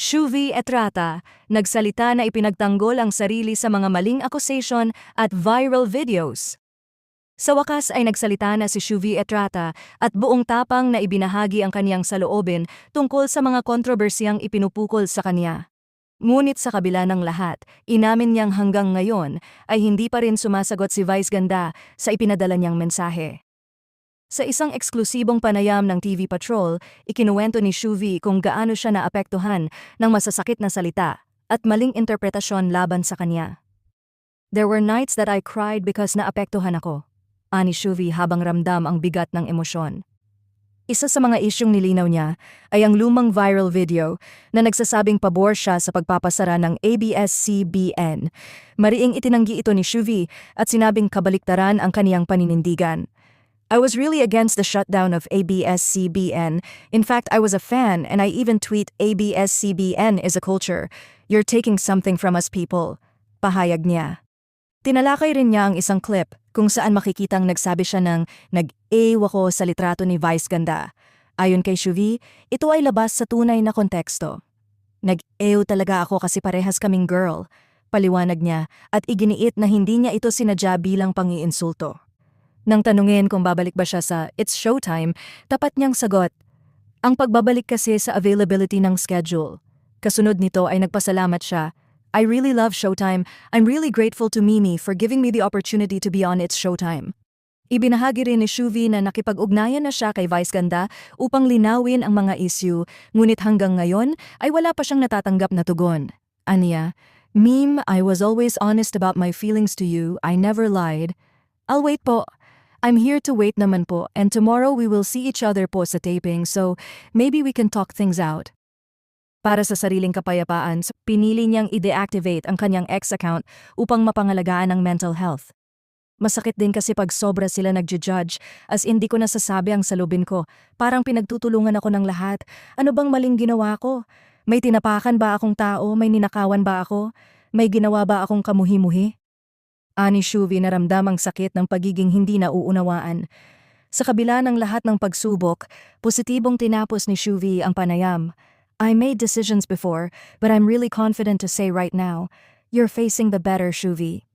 Shuvi Etrata, nagsalita na ipinagtanggol ang sarili sa mga maling accusation at viral videos. Sa wakas ay nagsalita na si Shuvi Etrata at buong tapang na ibinahagi ang kaniyang saloobin tungkol sa mga kontrobersiyang ipinupukol sa kanya. Ngunit sa kabila ng lahat, inamin niyang hanggang ngayon ay hindi pa rin sumasagot si Vice Ganda sa ipinadala niyang mensahe. Sa isang eksklusibong panayam ng TV Patrol, ikinuwento ni Shuvi kung gaano siya naapektuhan ng masasakit na salita at maling interpretasyon laban sa kanya. There were nights that I cried because naapektuhan ako, ani Shuvi habang ramdam ang bigat ng emosyon. Isa sa mga isyong nilinaw niya ay ang lumang viral video na nagsasabing pabor siya sa pagpapasara ng ABS-CBN. Mariing itinanggi ito ni Shuvi at sinabing kabaliktaran ang kaniyang paninindigan. I was really against the shutdown of ABS-CBN. In fact, I was a fan and I even tweet ABS-CBN is a culture. You're taking something from us people. Pahayag niya. Tinalakay rin niya ang isang clip kung saan makikitang nagsabi siya ng nag-ew ako sa litrato ni Vice Ganda. Ayon kay Shuvi, ito ay labas sa tunay na konteksto. Nag-ew talaga ako kasi parehas kaming girl, paliwanag niya at iginiit na hindi niya ito sinadya bilang pangiinsulto. Nang tanungin kung babalik ba siya sa It's Showtime, tapat niyang sagot, ang pagbabalik kasi sa availability ng schedule. Kasunod nito ay nagpasalamat siya I really love Showtime. I'm really grateful to Mimi for giving me the opportunity to be on its Showtime. Ibinahagi rin ni Shuvi na nakipag-ugnayan na siya kay Vice Ganda upang linawin ang mga issue, ngunit hanggang ngayon ay wala pa siyang natatanggap na tugon. Aniya, Meme, I was always honest about my feelings to you, I never lied. I'll wait po. I'm here to wait naman po and tomorrow we will see each other po sa taping so maybe we can talk things out. Para sa sariling kapayapaan, pinili niyang i-deactivate ang kanyang ex account upang mapangalagaan ang mental health. Masakit din kasi pag sobra sila nagja-judge, as hindi ko nasasabi ang salubin ko. Parang pinagtutulungan ako ng lahat. Ano bang maling ginawa ko? May tinapakan ba akong tao? May ninakawan ba ako? May ginawa ba akong kamuhi-muhi? Ani Shuvi naramdam ang sakit ng pagiging hindi nauunawaan. Sa kabila ng lahat ng pagsubok, positibong tinapos ni Shuvi ang panayam. I made decisions before, but I'm really confident to say right now, you're facing the better, Shuvi.